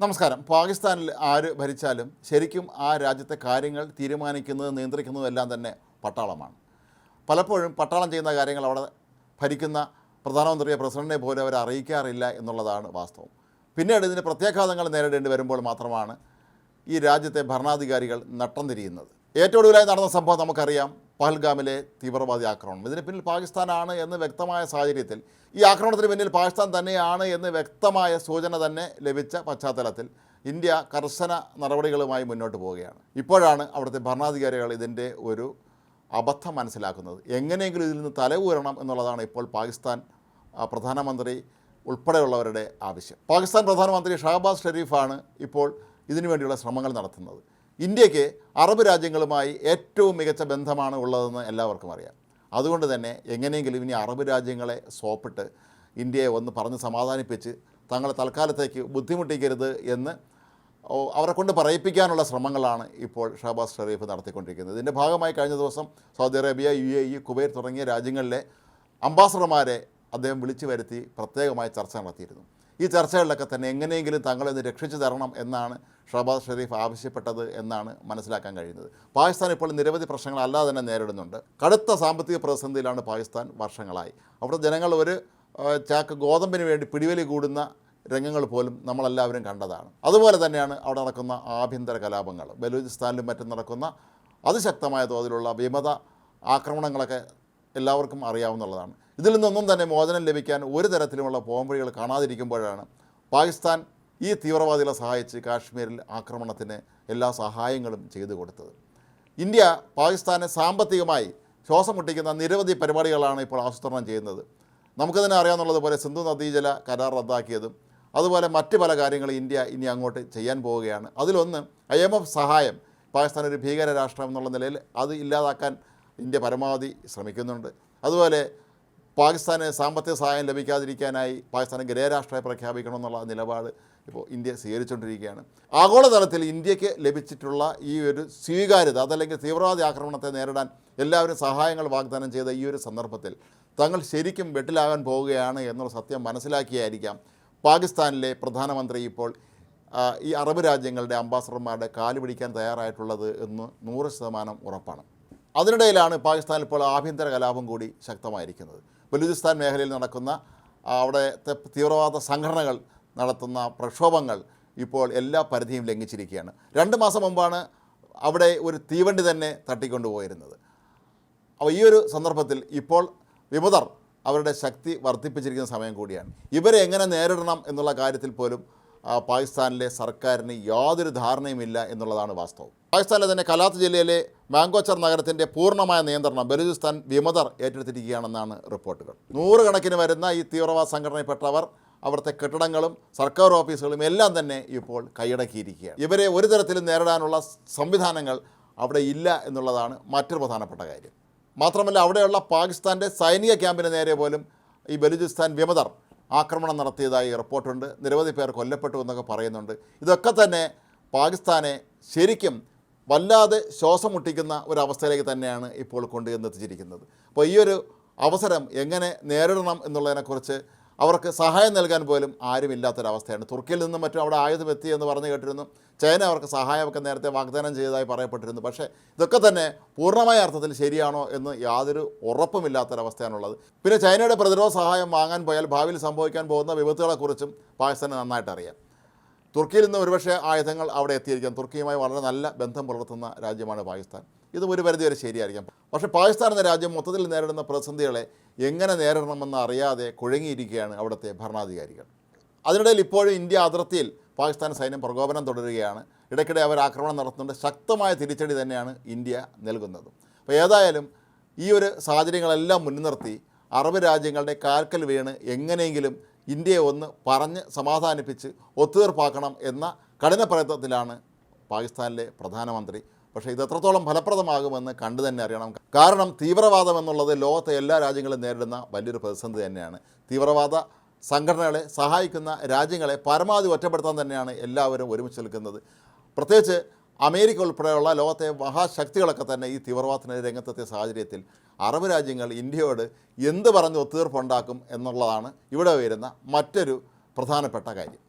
നമസ്കാരം. പാകിസ്ഥാനിൽ ആര് ഭരിച്ചാലും ശരിക്കും ആ രാജ്യത്തെ കാര്യങ്ങൾ തീരുമാനിക്കുന്നത് നിയന്ത്രിക്കുന്നതും എല്ലാം തന്നെ പട്ടാളമാണ്. പലപ്പോഴും പട്ടാളം ചെയ്യുന്ന കാര്യങ്ങൾ അവിടെ ഭരിക്കുന്ന പ്രധാനമന്ത്രിയെ പ്രസിഡന്റിനെ പോലും അവർ അറിയിക്കാറില്ല എന്നുള്ളതാണ് വാസ്തവം. പിന്നീട് ഇതിന് പ്രത്യാഘാതങ്ങൾ നേരിടേണ്ടി വരുമ്പോൾ മാത്രമാണ് ഈ രാജ്യത്തെ ഭരണാധികാരികൾ നട്ടം തിരിയുന്നത്. ഏറ്റവും ഒടുവിലായി നടന്ന സംഭവം നമുക്കറിയാം. പഹൽഗാമിലെ തീവ്രവാദി ആക്രമണം. ഇതിന് പിന്നിൽ പാകിസ്ഥാനാണ് എന്ന് വ്യക്തമായ സാഹചര്യത്തിൽ ഈ ആക്രമണത്തിന് പിന്നിൽ പാകിസ്ഥാൻ തന്നെയാണ് എന്ന് വ്യക്തമായ സൂചന തന്നെ ലഭിച്ച പശ്ചാത്തലത്തിൽ ഇന്ത്യ കർശന നടപടികളുമായി മുന്നോട്ട് പോവുകയാണ്. ഇപ്പോഴാണ് അവിടുത്തെ ഭരണാധികാരികൾ ഇതിന്റെ ഒരു അബദ്ധം മനസ്സിലാക്കുന്നത്. എങ്ങനെയെങ്കിലും ഇതിൽ നിന്ന് തല ഊരണം എന്നുള്ളതാണ് ഇപ്പോൾ പാകിസ്ഥാൻ പ്രധാനമന്ത്രി ഉൾപ്പെടെയുള്ളവരുടെ ആവശ്യം. പാകിസ്ഥാൻ പ്രധാനമന്ത്രി ഷഹബാസ് ഷെരീഫാണ് ഇപ്പോൾ ഇതിനു വേണ്ടിയുള്ള ശ്രമങ്ങൾ നടത്തുന്നത്. ഇന്ത്യയ്ക്ക് അറബ് രാജ്യങ്ങളുമായി ഏറ്റവും മികച്ച ബന്ധമാണ് ഉള്ളതെന്ന് എല്ലാവർക്കും അറിയാം. അതുകൊണ്ട് തന്നെ എങ്ങനെയെങ്കിലും ഇനി അറബ് രാജ്യങ്ങളെ സോപ്പിട്ട് ഇന്ത്യയെ ഒന്ന് പറഞ്ഞ് സമാധാനിപ്പിച്ച് തങ്ങളെ തൽക്കാലത്തേക്ക് ബുദ്ധിമുട്ടിക്കരുത് എന്ന് അവരെ കൊണ്ട് പറയിപ്പിക്കാനുള്ള ശ്രമങ്ങളാണ് ഇപ്പോൾ ഷഹബാസ് ഷെറീഫ് നടത്തിക്കൊണ്ടിരിക്കുന്നത്. ഇതിന്റെ ഭാഗമായി കഴിഞ്ഞ ദിവസം Saudi Arabia U A E Kuwait തുടങ്ങിയ രാജ്യങ്ങളിലെ അംബാസഡർമാരെ അദ്ദേഹം വിളിച്ചു വരുത്തി പ്രത്യേകമായി ചർച്ച നടത്തിയിരുന്നു. ഈ ചർച്ചകളിലൊക്കെ തന്നെ എങ്ങനെയെങ്കിലും തങ്ങളെ ഒന്ന് രക്ഷിച്ചു തരണം എന്നാണ് ഷഹബാസ് ഷെരീഫ് ആവശ്യപ്പെട്ടത് എന്നാണ് മനസ്സിലാക്കാൻ കഴിയുന്നത്. പാകിസ്ഥാൻ ഇപ്പോൾ നിരവധി പ്രശ്നങ്ങൾ അല്ലാതെ തന്നെ നേരിടുന്നുണ്ട്. കടുത്ത സാമ്പത്തിക പ്രതിസന്ധിയിലാണ് പാകിസ്ഥാൻ വർഷങ്ങളായി. അവിടെ ജനങ്ങൾ ഒരു ചാക്ക് ഗോതമ്പിന് വേണ്ടി പിടിവലി കൂടുന്ന രംഗങ്ങൾ പോലും നമ്മളെല്ലാവരും കണ്ടതാണ്. അതുപോലെ തന്നെയാണ് അവിടെ നടക്കുന്ന ആഭ്യന്തര കലാപങ്ങൾ. ബലൂചിസ്ഥാനിലും മറ്റും നടക്കുന്ന അതിശക്തമായ തോതിലുള്ള വിമത ആക്രമണങ്ങളൊക്കെ എല്ലാവർക്കും അറിയാവുന്നതാണ്. ഇതിൽ നിന്നൊന്നും തന്നെ മോചനം ലഭിക്കാൻ ഒരു തരത്തിലുമുള്ള പോംവഴികൾ കാണാതിരിക്കുമ്പോഴാണ് പാകിസ്ഥാൻ ഈ തീവ്രവാദികളെ സഹായിച്ച് കാശ്മീരിൽ ആക്രമണത്തിന് എല്ലാ സഹായങ്ങളും ചെയ്തു കൊടുത്തത്. ഇന്ത്യ പാകിസ്ഥാനെ സാമ്പത്തികമായി ശ്വാസം മുട്ടിക്കുന്ന നിരവധി പരിപാടികളാണ് ഇപ്പോൾ ആസൂത്രണം ചെയ്യുന്നത്. നമുക്ക് തന്നെ അറിയാവുന്നതുപോലെ സിന്ധു നദീജല കരാർ റദ്ദാക്കിയതും അതുപോലെ മറ്റ് പല കാര്യങ്ങളും ഇന്ത്യ ഇനി അങ്ങോട്ട് ചെയ്യാൻ പോവുകയാണ്. അതിലൊന്ന് ഐ എം എഫ് സഹായം. പാകിസ്ഥാൻ ഒരു ഭീകര രാഷ്ട്രം എന്നുള്ള നിലയിൽ അത് ഇല്ലാതാക്കാൻ ഇന്ത്യ പരമാവധി ശ്രമിക്കുന്നുണ്ട്. അതുപോലെ പാകിസ്ഥാന് സാമ്പത്തിക സഹായം ലഭിക്കാതിരിക്കാനായി പാകിസ്ഥാന് ഗൃഹരാഷ്ട്രമായി പ്രഖ്യാപിക്കണമെന്നുള്ള നിലപാട് ഇപ്പോൾ ഇന്ത്യ സ്വീകരിച്ചുകൊണ്ടിരിക്കുകയാണ്. ആഗോളതലത്തിൽ ഇന്ത്യയ്ക്ക് ലഭിച്ചിട്ടുള്ള ഈ ഒരു സ്വീകാര്യത അതല്ലെങ്കിൽ തീവ്രവാദി ആക്രമണത്തെ നേരിടാൻ എല്ലാവരും സഹായങ്ങൾ വാഗ്ദാനം ചെയ്ത ഈ ഒരു സന്ദർഭത്തിൽ തങ്ങൾ ശരിക്കും വെട്ടിലാകാൻ പോവുകയാണ് എന്നുള്ള സത്യം മനസ്സിലാക്കിയായിരിക്കാം പാകിസ്ഥാനിലെ പ്രധാനമന്ത്രി ഇപ്പോൾ ഈ അറബ് രാജ്യങ്ങളുടെ അംബാസഡർമാരുടെ കാൽ പിടിക്കാൻ തയ്യാറായിട്ടുള്ളത് എന്ന് നൂറ് ശതമാനം ഉറപ്പാണ്. അതിനിടയിലാണ് പാകിസ്ഥാനിൽ ഇപ്പോൾ ആഭ്യന്തര കലാപം കൂടി ശക്തമായിരിക്കുന്നത്. ബലൂചിസ്ഥാൻ മേഖലയിൽ നടക്കുന്ന അവിടെ തീവ്രവാദ സംഘടനകൾ നടത്തുന്ന പ്രക്ഷോഭങ്ങൾ ഇപ്പോൾ എല്ലാ പരിധിയും ലംഘിച്ചിരിക്കുകയാണ്. രണ്ട് മാസം മുമ്പാണ് അവിടെ ഒരു തീവണ്ടി തന്നെ തട്ടിക്കൊണ്ടുപോയിരുന്നത്. അപ്പോൾ ഈ ഒരു സന്ദർഭത്തിൽ ഇപ്പോൾ വിമതർ അവരുടെ ശക്തി വർദ്ധിപ്പിച്ചിരിക്കുന്ന സമയം കൂടിയാണ്. ഇവരെ എങ്ങനെ നേരിടണം എന്നുള്ള കാര്യത്തിൽ പോലും പാകിസ്ഥാനിലെ സർക്കാരിന് യാതൊരു ധാരണയുമില്ല എന്നുള്ളതാണ് വാസ്തവം. പാകിസ്ഥാനിലെ തന്നെ കലാത്ത് ജില്ലയിലെ മാങ്കോച്ചർ നഗരത്തിന്റെ പൂർണമായ നിയന്ത്രണം ബലൂചിസ്ഥാൻ വിമതർ ഏറ്റെടുത്തിരിക്കുകയാണെന്നാണ് റിപ്പോർട്ടുകൾ. നൂറുകണക്കിന് വരുന്ന ഈ തീവ്രവാദ സംഘടനയിൽപ്പെട്ടവർ അവിടുത്തെ കെട്ടിടങ്ങളും സർക്കാർ ഓഫീസുകളും എല്ലാം തന്നെ ഇപ്പോൾ കൈയടക്കിയിരിക്കുകയാണ്. ഇവരെ ഒരു തരത്തിലും നേരിടാനുള്ള സംവിധാനങ്ങൾ അവിടെ ഇല്ല എന്നുള്ളതാണ് മറ്റൊരു പ്രധാനപ്പെട്ട കാര്യം. മാത്രമല്ല അവിടെയുള്ള പാകിസ്ഥാന്റെ സൈനിക ക്യാമ്പിന് നേരെ പോലും ഈ ബലൂചിസ്ഥാൻ വിമതർ ആക്രമണം നടത്തിയതായി റിപ്പോർട്ടുണ്ട്. നിരവധി പേർ കൊല്ലപ്പെട്ടു എന്നൊക്കെ പറയുന്നുണ്ട്. ഇതൊക്കെ തന്നെ പാകിസ്ഥാനെ ശരിക്കും വല്ലാതെ ശ്വാസം മുട്ടിക്കുന്ന ഒരവസ്ഥയിലേക്ക് തന്നെയാണ് ഇപ്പോൾ കൊണ്ടുവന്നെത്തിച്ചിരിക്കുന്നത് അപ്പോൾ ഈ ഒരു അവസരം എങ്ങനെ നേരിടണം എന്നുള്ളതിനെക്കുറിച്ച് അവർക്ക് സഹായം നൽകാൻ പോലും ആരുമില്ലാത്തൊരവസ്ഥയാണ് തുർക്കിയിൽ നിന്നും മറ്റും അവിടെ ആയുധം എത്തി എന്ന് പറഞ്ഞു കേട്ടിരുന്നു. ചൈന അവർക്ക് സഹായമൊക്കെ നേരത്തെ വാഗ്ദാനം ചെയ്തതായി പറയപ്പെട്ടിരുന്നു. പക്ഷേ ഇതൊക്കെ തന്നെ പൂർണമായ അർത്ഥത്തിൽ ശരിയാണോ എന്ന് യാതൊരു ഉറപ്പുമില്ലാത്തൊരവസ്ഥയാണുള്ളത്. പിന്നെ ചൈനയുടെ പ്രതിരോധ സഹായം വാങ്ങാൻ പോയാൽ ഭാവിയിൽ സംഭവിക്കാൻ പോകുന്ന വിപത്തുകളെക്കുറിച്ചും പാകിസ്ഥാന് നന്നായിട്ട് അറിയാം. തുർക്കിയിൽ നിന്ന് ഒരുപക്ഷെ ആയുധങ്ങൾ അവിടെ എത്തിയിരിക്കാം. തുർക്കിയുമായി വളരെ നല്ല ബന്ധം പുലർത്തുന്ന രാജ്യമാണ് പാകിസ്ഥാൻ. ഇതും ഒരു പരിധിവരെ ശരിയായിരിക്കാം. പക്ഷേ പാകിസ്ഥാൻ എന്ന രാജ്യം മൊത്തത്തിൽ നേരിടുന്ന പ്രതിസന്ധികളെ എങ്ങനെ നേരിടണമെന്ന് അറിയാതെ കുഴങ്ങിയിരിക്കുകയാണ് അവിടുത്തെ ഭരണാധികാരികൾ. അതിനിടയിൽ ഇപ്പോഴും ഇന്ത്യ അതിർത്തിയിൽ പാകിസ്ഥാൻ സൈന്യം പ്രകോപനം തുടരുകയാണ്. ഇടയ്ക്കിടെ അവർ ആക്രമണം നടത്തുന്നുണ്ട്. ശക്തമായ തിരിച്ചടി തന്നെയാണ് ഇന്ത്യ നൽകുന്നത്. അപ്പോൾ ഏതായാലും ഈ ഒരു സാഹചര്യങ്ങളെല്ലാം മുൻനിർത്തി അറബ് രാജ്യങ്ങളുടെ കാൽക്കൽ വീണ് എങ്ങനെയെങ്കിലും ഇന്ത്യയെ ഒന്ന് പറഞ്ഞ് സമാധാനിപ്പിച്ച് ഒത്തുതീർപ്പാക്കണം എന്ന കഠിന പ്രയത്നത്തിലാണ് പാകിസ്ഥാനിലെ പ്രധാനമന്ത്രി പക്ഷേ ഇത് എത്രത്തോളം ഫലപ്രദമാകുമെന്ന് കണ്ടു തന്നെ അറിയണം. കാരണം തീവ്രവാദം എന്നുള്ളത് ലോകത്തെ എല്ലാ രാജ്യങ്ങളും നേരിടുന്ന വലിയൊരു പ്രതിസന്ധി തന്നെയാണ്. തീവ്രവാദ സംഘടനകളെ സഹായിക്കുന്ന രാജ്യങ്ങളെ പരമാവധി ഒറ്റപ്പെടുത്താൻ തന്നെയാണ് എല്ലാവരും ഒരുമിച്ച് നിൽക്കുന്നത്. പ്രത്യേകിച്ച് അമേരിക്ക ഉൾപ്പെടെയുള്ള ലോകത്തെ മഹാശക്തികളൊക്കെ തന്നെ ഈ തീവ്രവാദത്തിന് രംഗത്തെത്തിയ സാഹചര്യത്തിൽ അറബ് രാജ്യങ്ങൾ ഇന്ത്യയോട് എന്ത് പറഞ്ഞ് ഒത്തുതീർപ്പുണ്ടാക്കും എന്നുള്ളതാണ് ഇവിടെ വരുന്ന മറ്റൊരു പ്രധാനപ്പെട്ട കാര്യം.